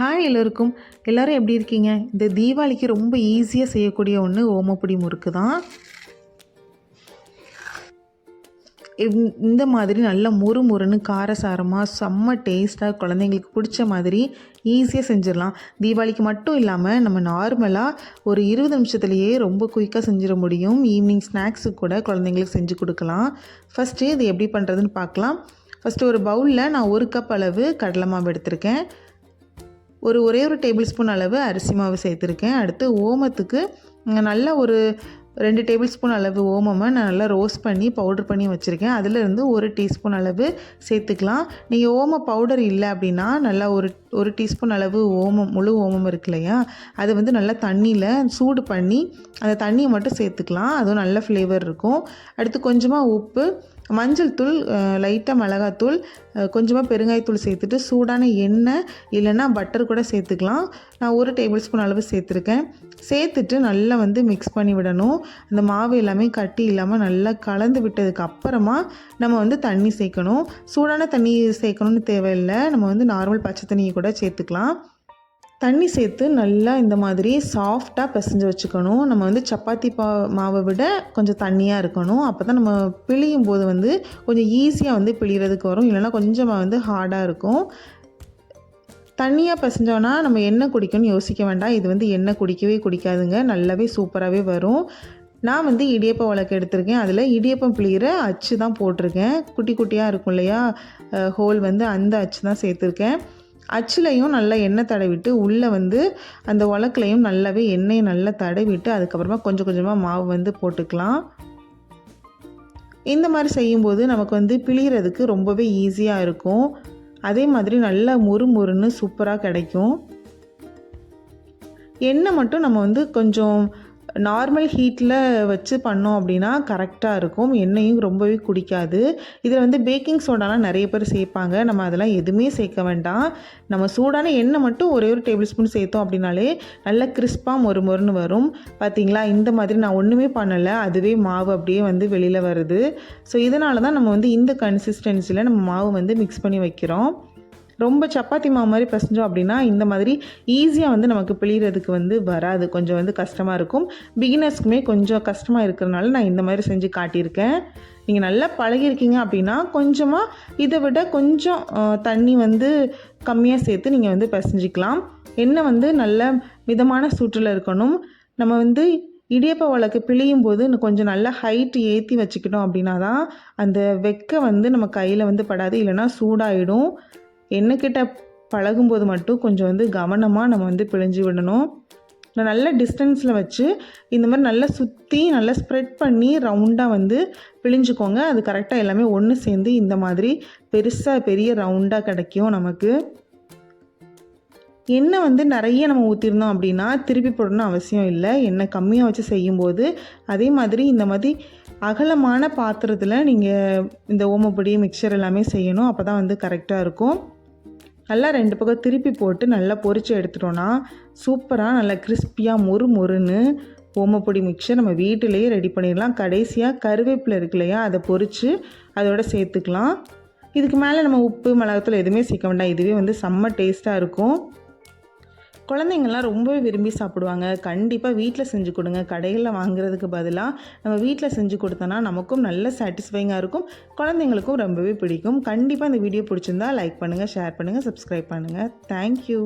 Hi எல்லோருக்கும் எல்லோரும் எப்படி இருக்கீங்க? இந்த தீபாவளிக்கு ரொம்ப ஈஸியாக செய்யக்கூடிய ஒன்று ஓமப்பொடி முறுக்கு தான். இந்த- இந்த மாதிரி நல்ல முறு முறுன்னு காரசாரமாக செம்ம டேஸ்ட்டாக குழந்தைங்களுக்கு பிடிச்ச மாதிரி ஈஸியாக செஞ்சிடலாம். தீபாவளிக்கு மட்டும் இல்லாமல் நம்ம நார்மலாக ஒரு இருபது நிமிஷத்துலேயே ரொம்ப குயிக்காக செஞ்சிட முடியும். ஈவினிங் ஸ்நாக்ஸுக்கு கூட குழந்தைங்களுக்கு செஞ்சு கொடுக்கலாம். ஃபஸ்ட்டு இது எப்படி பண்ணுறதுன்னு பார்க்கலாம். ஃபஸ்ட்டு ஒரு பவுலில் நான் ஒரு கப் அளவு கடலை மாவு எடுத்திருக்கேன். ஒரு ஒரே ஒரு டேபிள் ஸ்பூன் அளவு அரிசி மாவு சேர்த்துருக்கேன். அடுத்து ஓமத்துக்கு நல்லா நல்ல ஒரு ரெண்டு டேபிள் ஸ்பூன் அளவு ஓமமை நான் நல்லா ரோஸ்ட் பண்ணி பவுடர் பண்ணி வச்சுருக்கேன். அதிலிருந்து ஒரு டீஸ்பூன் அளவு சேர்த்துக்கலாம். நீங்கள் ஓம பவுடர் இல்லை அப்படின்னா நல்லா ஒரு ஒரு டீஸ்பூன் அளவு ஓமம் முழு ஓமம் இருக்கு இல்லையா? அது வந்து நல்லா தண்ணியில் சூடு பண்ணி அந்த தண்ணியை மட்டும் சேர்த்துக்கலாம். அதுவும் நல்ல ஃப்ளேவர் இருக்கும். அடுத்து கொஞ்சமாக உப்பு மஞ்சள் தூள் லைட்டாக மிளகாத்தூள் கொஞ்சமாக பெருங்காயத்தூள் சேர்த்துட்டு சூடான எண்ணெய் இல்லைன்னா பட்டர் கூட சேர்த்துக்கலாம். நான் ஒரு டேபிள் ஸ்பூன் அளவு சேர்த்துருக்கேன். சேர்த்துட்டு நல்லா வந்து மிக்ஸ் பண்ணி விடணும். அந்த மாவு எல்லாமே கட்டி இல்லாமல் நல்லா கலந்து விட்டதுக்கு அப்புறமா நம்ம வந்து தண்ணி சேர்க்கணும். சூடான தண்ணி சேர்க்கணும்னு தேவையில்லை. நம்ம வந்து நார்மல் பச்சை தண்ணியை கூட சேர்த்துக்கலாம். தண்ணி சேர்த்து நல்லா இந்த மாதிரி சாஃப்டாக பிசைஞ்சு வச்சுக்கணும். நம்ம வந்து சப்பாத்தி பா மாவை விட கொஞ்சம் தண்ணியாக இருக்கணும். அப்போ தான் நம்ம பிழியும் போது வந்து கொஞ்சம் ஈஸியாக வந்து பிழிகிறதுக்கு வரும். இல்லைன்னா கொஞ்சமாக வந்து ஹார்டாக இருக்கும். தண்ணியாக பிசைஞ்சோன்னா நம்ம எண்ணெய் குடிக்கணும்னு யோசிக்க வேண்டாம். இது வந்து எண்ணெய் குடிக்கவே குடிக்காதுங்க. நல்லாவே சூப்பராகவே வரும். நான் வந்து இடியப்ப வழக்கு எடுத்திருக்கேன். அதில் இடியப்பம் பிழிகிற அச்சு தான் போட்டிருக்கேன். குட்டி குட்டியாக இருக்கும் இல்லையா? ஹோல் வந்து அந்த அச்சு தான் சேர்த்துருக்கேன். அச்சுலையும் நல்லா எண்ணெய் தடவிட்டு உள்ளே வந்து அந்த உலக்குலையும் நல்லாவே எண்ணெயை நல்லா தடவிட்டு அதுக்கப்புறமா கொஞ்சம் கொஞ்சமாக மாவு வந்து போட்டுக்கலாம். இந்த மாதிரி செய்யும்போது நமக்கு வந்து பிழிகிறதுக்கு ரொம்பவே ஈஸியாக இருக்கும். அதே மாதிரி நல்லா முறு முறுன்னு சூப்பராக கிடைக்கும். எண்ணெய் மட்டும் நம்ம வந்து கொஞ்சம் நார்மல் ஹீட்டில் வச்சு பண்ணோம் அப்படின்னா கரெக்டாக இருக்கும். எண்ணெயும் ரொம்பவே குடிக்காது. இதில் வந்து பேக்கிங் சோடாலாம் நிறைய பேர் சேர்ப்பாங்க. நம்ம அதெல்லாம் எதுவுமே சேர்க்க வேண்டாம். நம்ம சூடான எண்ணெய் மட்டும் ஒரே ஒரு டேபிள் ஸ்பூன் சேர்த்தோம் அப்படின்னாலே நல்ல கிறிஸ்பாக மொறு மொறுன்னு வரும். பார்த்தீங்களா இந்த மாதிரி நான் ஒன்றுமே பண்ணலை. அதுவே மாவு அப்படியே வந்து வெளியில் வருது. ஸோ இதனால தான் நம்ம வந்து இந்த கன்சிஸ்டன்சியில் நம்ம மாவு வந்து மிக்ஸ் பண்ணி வைக்கிறோம். ரொம்ப சப்பாத்தி மாவு மாதிரி பிசைஞ்சோம் அப்படின்னா இந்த மாதிரி ஈஸியாக வந்து நமக்கு பிழிகிறதுக்கு வந்து வராது. கொஞ்சம் வந்து கஷ்டமாக இருக்கும். பிகினர்ஸ்க்குமே கொஞ்சம் கஷ்டமாக இருக்கிறனால நான் இந்த மாதிரி செஞ்சு காட்டியிருக்கேன். நீங்கள் நல்லா பழகிருக்கீங்க அப்படின்னா கொஞ்சமாக இதை விட கொஞ்சம் தண்ணி வந்து கம்மியாக சேர்த்து நீங்கள் வந்து பிசைஞ்சிக்கலாம். எண்ணெய் வந்து நல்ல மிதமான சூற்றில் இருக்கணும். நம்ம வந்து இடியப்ப வழக்கு பிழியும் போது இன்னும் கொஞ்சம் நல்லா ஹைட் ஏற்றி வச்சுக்கிட்டோம் அப்படின்னா தான் அந்த வெக்க வந்து நம்ம கையில் வந்து படாது. இல்லைன்னா சூடாயிடும். எண்ணெய்கிட்ட பழகும்போது மட்டும் கொஞ்சம் வந்து கவனமாக நம்ம வந்து பிழிஞ்சு விடணும். நான் நல்ல டிஸ்டன்ஸில் வச்சு இந்த மாதிரி நல்லா சுற்றி நல்லா ஸ்ப்ரெட் பண்ணி ரவுண்டாக வந்து பிழிஞ்சுக்கோங்க. அது கரெக்டாக எல்லாமே ஒன்று சேர்ந்து இந்த மாதிரி பெருசாக பெரிய ரவுண்டாக கிடைக்கும் நமக்கு. எண்ணெய் வந்து நிறைய நம்ம ஊற்றிருந்தோம் அப்படின்னா திருப்பி போடணும்னு அவசியம் இல்லை. எண்ணெய் கம்மியாக வச்சு செய்யும்போது அதே மாதிரி இந்த மாதிரி அகலமான பாத்திரத்தில் நீங்கள் இந்த ஓமப்பொடி மிக்சர் எல்லாமே செய்யணும். அப்போ தான் வந்து கரெக்டாக இருக்கும். நல்லா ரெண்டு பக்கம் திருப்பி போட்டு நல்லா பொரித்து எடுத்துட்டோன்னா சூப்பராக நல்லா கிறிஸ்பியாக மொறு மொறுன்னு ஓமப்பொடி மிக்சர் நம்ம வீட்டிலேயே ரெடி பண்ணிடலாம். கடைசியாக கருவேப்பிலை இருக்கு இல்லையா அதை பொரித்து அதோட சேர்த்துக்கலாம். இதுக்கு மேலே நம்ம உப்பு மிளகாத்தூள் எதுவுமே சேர்க்க வேண்டாம். இதுவே வந்து செம்ம டேஸ்ட்டாக இருக்கும். குழந்தைங்கள்லாம் ரொம்பவே விரும்பி சாப்பிடுவாங்க. கண்டிப்பாக வீட்டில் செஞ்சு கொடுங்க. கடைகளில் வாங்குறதுக்கு பதிலாக நம்ம வீட்டில் செஞ்சு கொடுத்தோன்னா நமக்கும் நல்ல சாட்டிஸ்ஃபைங்காக இருக்கும். குழந்தைங்களுக்கும் ரொம்பவே பிடிக்கும். கண்டிப்பாக இந்த வீடியோ பிடிச்சிருந்தா லைக் பண்ணுங்கள் ஷேர் பண்ணுங்கள் சப்ஸ்கிரைப் பண்ணுங்கள் தேங்க்யூ